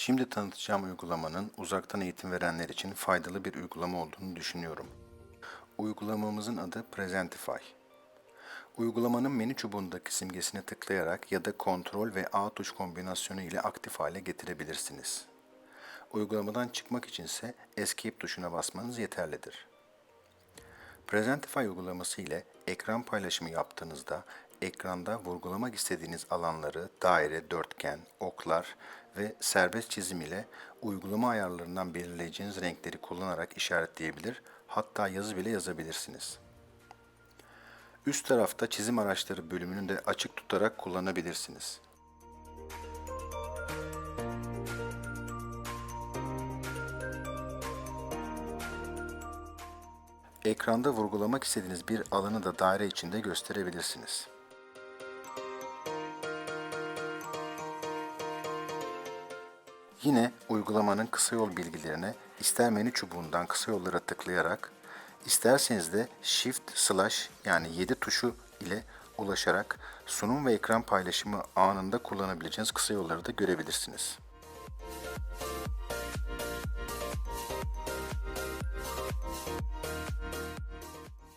Şimdi tanıtacağım uygulamanın uzaktan eğitim verenler için faydalı bir uygulama olduğunu düşünüyorum. Uygulamamızın adı Presentify. Uygulamanın menü çubuğundaki simgesine tıklayarak ya da Ctrl ve A tuş kombinasyonu ile aktif hale getirebilirsiniz. Uygulamadan çıkmak içinse Escape tuşuna basmanız yeterlidir. Presentify uygulaması ile ekran paylaşımı yaptığınızda ekranda vurgulamak istediğiniz alanları daire, dörtgen, oklar ve serbest çizim ile uygulama ayarlarından belirleyeceğiniz renkleri kullanarak işaretleyebilir, hatta yazı bile yazabilirsiniz. Üst tarafta çizim araçları bölümünü de açık tutarak kullanabilirsiniz. Ekranda vurgulamak istediğiniz bir alanı da daire içinde gösterebilirsiniz. Yine uygulamanın kısa yol bilgilerine ister menü çubuğundan kısa yollara tıklayarak isterseniz de Shift Slash yani 7 tuşu ile ulaşarak sunum ve ekran paylaşımı anında kullanabileceğiniz kısa yolları da görebilirsiniz.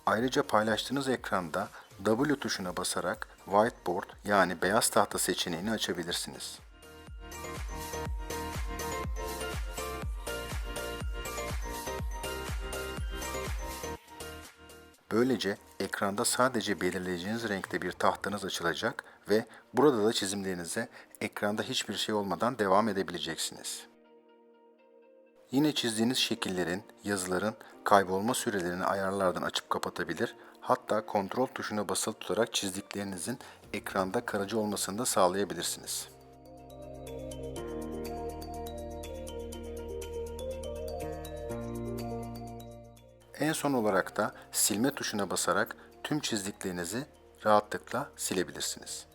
Ayrıca paylaştığınız ekranda W tuşuna basarak Whiteboard yani beyaz tahta seçeneğini açabilirsiniz. Böylece ekranda sadece belirleyeceğiniz renkte bir tahtanız açılacak ve burada da çizimlerinize ekranda hiçbir şey olmadan devam edebileceksiniz. Yine çizdiğiniz şekillerin, yazıların kaybolma sürelerini ayarlardan açıp kapatabilir, hatta kontrol tuşuna basılı tutarak çizdiklerinizin ekranda kalıcı olmasını da sağlayabilirsiniz. En son olarak da silme tuşuna basarak tüm çizdiklerinizi rahatlıkla silebilirsiniz.